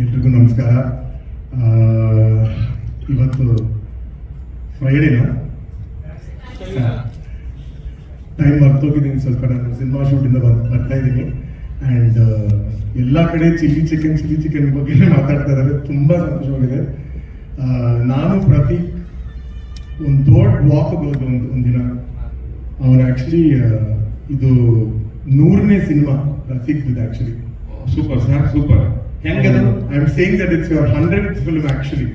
ಎಲ್ರಿಗೂ ನಮಸ್ಕಾರ. ಇವತ್ತು ಫ್ರೈಡೇನ ಟೈಮ್ ಮರ್ತೋಗಿದ್ದೀನಿ ಸ್ವಲ್ಪ ನಾನು ಸಿನಿಮಾ ಶೂಟಿಂದ ಬರ್ತಾ ಇದ್ದೀನಿ. ಆ್ಯಂಡ್ ಎಲ್ಲ ಕಡೆ ಚಿಲ್ಲಿ ಚಿಕನ್ ಚಿಲ್ಲಿ ಚಿಕನ್ ಬಗ್ಗೆ ಮಾತಾಡ್ತಾ ಇದ್ದಾರೆ. ತುಂಬ ಸಂತೋಷವಾಗಿದೆ. ನಾನು ಪ್ರತಿ ಒಂದು ದೊಡ್ಡ ವಾಕ್ ಹೋಗೋದು ಒಂದು ಒಂದಿನ ಅವನು ಆ್ಯಕ್ಚುಲಿ ಇದು ನೂರನೇ ಸಿನಿಮಾ ರಫೀಕ್ದು actually super sir super ಹೆಂಗದು? I saying that it's your hundred film actually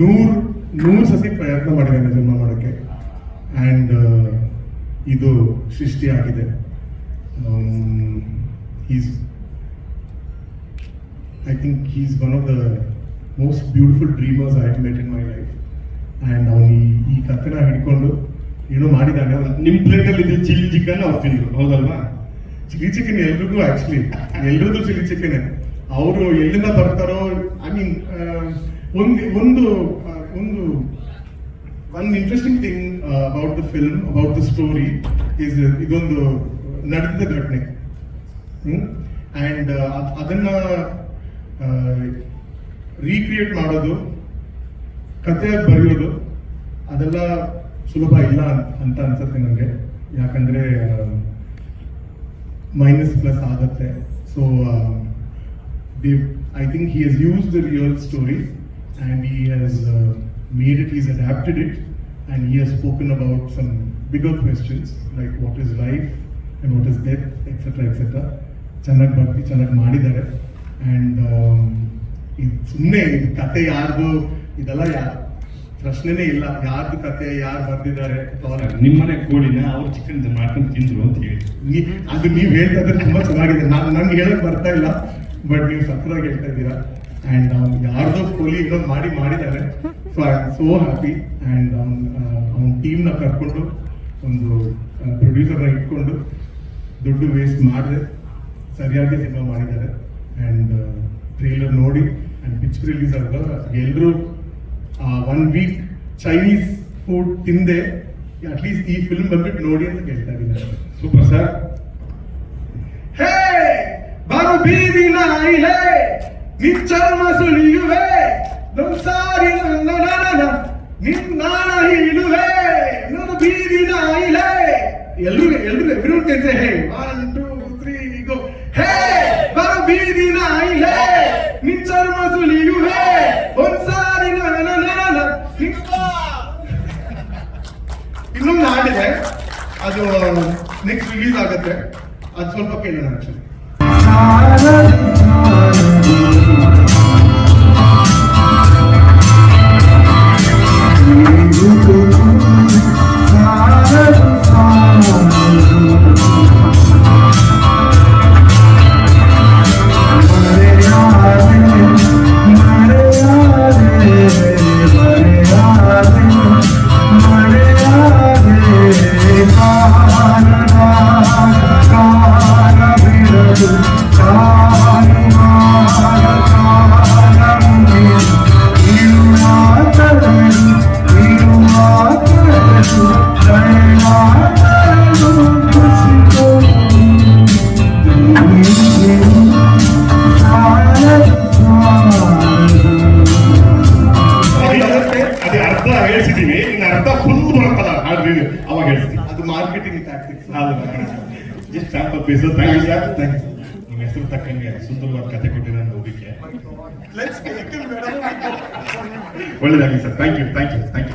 ನೂರ್, ನೂರು ಸತಿ ಪ್ರಯತ್ನ ಮಾಡಿದ್ದೇನೆ ಸಿನಿಮಾ ಮಾಡೋಕ್ಕೆ. ಆ್ಯಂಡ್ ಇದು ಸೃಷ್ಟಿ ಆಗಿದೆ. Is I think is one of the most beautiful dreamers I met in my life and ಅವನು ಈ ಈ ಕಥೆನ ಹಿಡ್ಕೊಂಡು ಏನೋ ಮಾಡಿದ್ದಾನೆ ನಿಮ್ಮ ಪ್ಲೇಟಲ್ಲಿ ಇದು ಚಿಲ್ಲಿ ಚಿಕನ್, ಅವ್ರು ತಿಂದರು. ಹೌದಲ್ವಾ? ಚಿಲ್ಲಿ ಚಿಕನ್ ಎಲ್ರಿಗೂ ಆ್ಯಕ್ಚುಲಿ ಎಲ್ರದ್ದು ಚಿಲ್ಲಿ ಚಿಕನ್. ಅವರು ಎಲ್ಲಿಂದ ಬರ್ತಾರೋ ಐ ಮೀನ್ ಒಂದು ಒಂದು ಒಂದು one interesting thing about the film about the story is ಇದೊಂದು ನಡೆದ ಘಟನೆ. ಆ್ಯಂಡ್ ಅದನ್ನ ರೀಕ್ರಿಯೇಟ್ ಮಾಡೋದು ಕತೆ ಬರೆಯೋದು, ಅದೆಲ್ಲ ಸುಲಭ ಇಲ್ಲ ಅಂತ ಅನ್ಸುತ್ತೆ ನನಗೆ. ಯಾಕಂದ್ರೆ ಮೈನಸ್ ಪ್ಲಸ್ ಆಗುತ್ತೆ. So I think he has use the real story and he has made it is adapted it and he has spoken about some bigger questions like what is life and what is death etcetera etcetera ಚೆನ್ನಾಗಿ ಬರ್ತಿ ಚೆನ್ನಾಗಿ ಮಾಡಿದ್ದಾರೆ and ಇದು ಸುಮ್ಮನೆ ಇದು ಕತೆ ಯಾರ್ದು ಇದೆಲ್ಲ ಯಾರು ಪ್ರಶ್ನೆನೇ ಇಲ್ಲ ಯಾರ್ದು ಕತೆ ಯಾರು ಬರ್ದಿದ್ದಾರೆ ಅಥವಾ ನಿಮ್ಮನೆ ಕೋಳಿನ ಅವ್ರು ಚಿಕನ್ ಮಾಡ್ಕೊಂಡು ತಿಂದ್ರು ಅಂತ ಹೇಳಿ ಅದು ನೀವು ಹೇಳ್ತಾ ಇದ್ರೆ ತುಂಬಾ ಚೆನ್ನಾಗಿದೆ. ನಾನು ನಂಗೆ ಹೇಳಕ್ ಬರ್ತಾ ಇಲ್ಲ. ಬಟ್ ನೀವು ಸಕ್ಕರಾಗಿ ಹೇಳ್ತಾ ಇದ್ದೀರಾ? ಅಂಡ್ ಅವ್ನು ಯಾರ್ದೋ ಕೋಲಿ ಇನ್ನೊಂದು ಮಾಡಿ ಮಾಡಿದ್ದಾರೆ. So I am so happy and ಅವ್ನ ಟೀಮ್ನ ಕರ್ಕೊಂಡು ಒಂದು ಪ್ರೊಡ್ಯೂಸರ್ನ ಇಟ್ಕೊಂಡು ದುಡ್ಡು ವೇಸ್ಟ್ ಮಾಡಿದೆ. ಸರಿಯಾಗಿ ಸಿನಿಮಾ ಮಾಡಿದ್ದಾರೆ. ಅಂಡ್ ಟ್ರೇಲರ್ ನೋಡಿ. ಅಂಡ್ ಪಿಚ್ ರಿಲೀಸ್ ಆದಾಗ ಎಲ್ಲರೂ ಒನ್ ವೀಕ್ ಚೈನೀಸ್ ಫುಡ್ ತಿಂದೆ. ಅಟ್ಲೀಸ್ಟ್ ಈ ಫಿಲ್ಮ್ ಬಂದ್ಬಿಟ್ಟು ನೋಡಿ ಅಂತ ಕೇಳ್ತಾ ಇದ್ದೀನಿ. ಸೂಪರ್ ಸರ್ ಹೇ ಬಾರು ಬೀದಿ ನಾಯಿಲೆ ನಿಚ್ಚರ್ಮ ಸುಳಿಯುವೆ ಸಂಸಾರಿ ನನ್ನ ನನ್ನ ನಿನ್ನಾಣ ಹೀಳುವೆ ನನ್ನ ಬೀದಿ ನಾಯಿಲೆ ಎಲ್ರು ಎಲ್ರು every can say hey one two three go hey ಬಾರು ಬೀದಿ ನಾಯಿಲೆ ನಿಚ್ಚರ್ಮ ಸುಳಿಯುವೆ ಒಂದ್ಸಾರಿ ನನ್ನ ನನ್ನ ಇನ್ನೊಂದು ಹಾಡಿದೆ ಅದು ನೆಕ್ಸ್ಟ್ ರಿಲೀಸ್ ಆಗುತ್ತೆ ಅದು ಸ್ವಲ್ಪ ಕೇಳೋಣ ಆಕ್ಚುಲಿ ಅದೇ ಅರ್ಧ ನಿನ್ನ ಅರ್ಥ ಫುಲ್ ಬರುತ್ತಲ್ಲ ಹಾಡ್ರಿ ಅವಾಗ ಹೇಳ್ತೀನಿ. ಅದು marketing tactics just sample piece thank you sir thank you ನಿಮ್ಮ ಹೆಸರು ತಕ್ಕಂಗೆ ಸುಂದರವಾದ ಕತೆ ಕೊಟ್ಟಿರೋ ಹೋಗ್ಲಿಕ್ಕೆ ಒಳ್ಳೇದಾಗಲಿ sir thank you thank you thank you